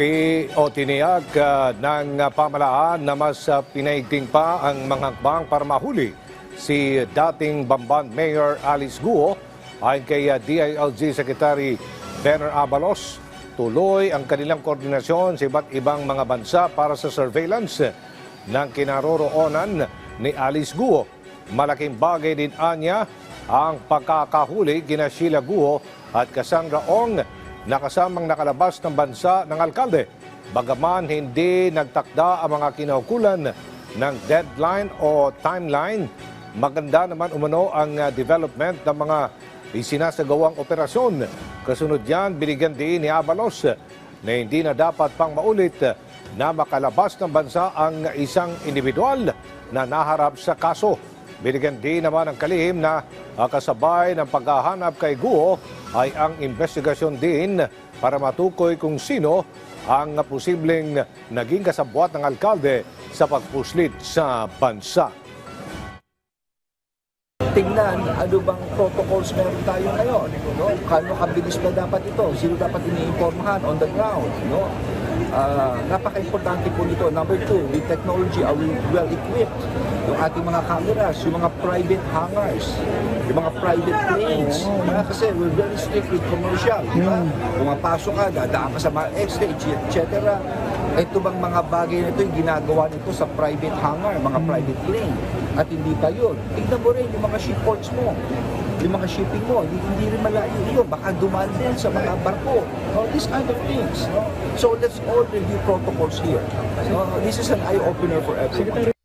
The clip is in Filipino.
Sinapi o tiniyag ah, ng ah, pamalaan na mas ah, pinaigting pa ang mga hakbang para mahuli si dating Bamban Mayor Alice Guo ayon kay ah, DILG Secretary Benner Abalos. Tuloy ang kanilang koordinasyon sa iba't ibang mga bansa para sa surveillance ng kinaroroonan ni Alice Guo. Malaking bagay din anya ang pagkakahuli kina Sheila Guo at Cassandra Ong na kasamang nakalabas ng bansa ng alkalde. Bagaman hindi nagtakda ang mga kinaukulan ng deadline o timeline, maganda naman umano ang uh, development ng mga isinasagawang operasyon. Kasunod yan, binigyan din ni Abalos na hindi na dapat pang maulit na makalabas ng bansa ang isang individual na naharap sa kaso. Binigyan din naman ng kalihim na kasabay ng paghahanap kay Guo ay ang investigasyon din para matukoy kung sino ang posibleng naging kasabwat ng alkalde sa pagpuslit sa bansa. tingnan ano bang protocols meron tayo ngayon. No? Kano kabilis ba dapat ito? Sino dapat iniinformahan on the ground? No? Ah, napaka-importante po nito. Number two, with technology, are we well equipped? Yung ating mga cameras, yung mga private hangars, yung mga private planes. Ah, kasi we're very strict with commercial. Di ba? Pumapasok ka, dadaan ka sa mga exchange, etc. Ito bang mga bagay na ito yung ginagawa nito sa private hangar, mga private plane? At hindi pa yun. Tignan mo rin yung mga shipports mo yung mga shipping mo, hindi, hindi rin malayo yun. Baka dumaan din sa mga barko. No? These kind of things. No? So let's all review protocols here. No? This is an eye-opener for everyone.